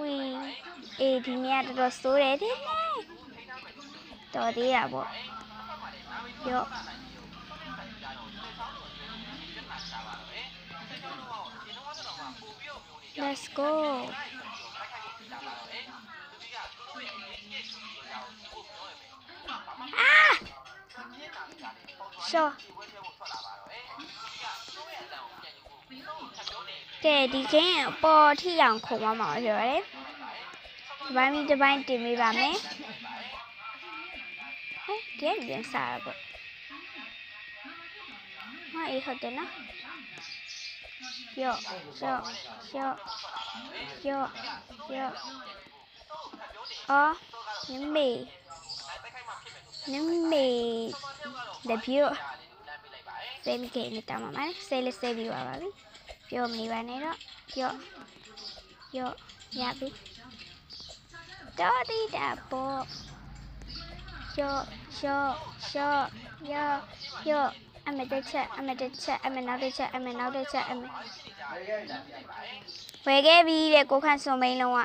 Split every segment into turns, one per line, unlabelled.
ဝီအေးဒီနေ့ကတော်တော်ဆိုးတယ်တဲ့တော်သေးတာပေါ့ရော့ Let's go အာရှော့ ကဲဒီကင်းအပေါ်ထိအောင်ခုံသွားမှာပြောရတယ်ဒီပိုင်းပြီးဒီပိုင်းတင်ပေးပါမယ်ဟဲ့ကဲပြန်စားရပေါ့ဟာအေးဟုတ်တယ်နော်ယော့ယော့ယော့ယော့ယော့အော်နမေနမေလက်ပြိုဆယ်မိကေနဲ့တောင်းပါမယ်ဆယ်လေးဆယ်ပြီးပါပါပြီ ပြောမနေပါနဲ့တော့ယော့ယော့ရပြီတော်တီတာပေါ့ယော့ယော့ယော့ယော့ယော့အမတစ်ချက်အမတစ်ချက်အမနောက်တစ်ချက်အမနောက်တစ်ချက်အမဝယ်ခဲ့ပြီတဲ့ကိုခန့်စုံမိန်လုံးက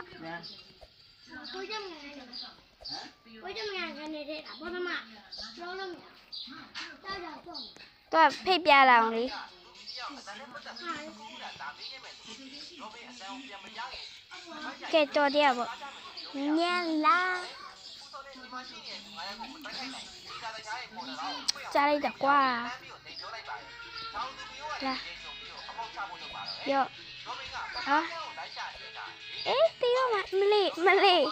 ကိုကြမငန်းနေကိုကြမငန်းငန်းနေတဲ့တာဘောဓမလောလုံးတောက်တော့တော့
တော့ဖိတ်ပြလာအောင်လေ
ဟာ
ကဲတော်တရားပေါ့ညံလာကြားလိုက်တော့ကွာလာယောဟာအေးတီရောမမလေးမလေး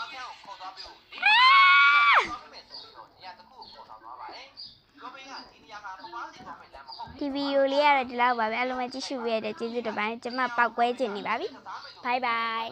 ဒီဗီဒီယိုလေးကတော့ဒီလောက်ပါပဲအားလုံးပဲကြည့်ရှုပေးရတဲ့ကျေးဇူးတင်ပါတယ်ကျွန်မပောက်ကွဲခြင်းနေပါပြီဘိုင်ဘိုင်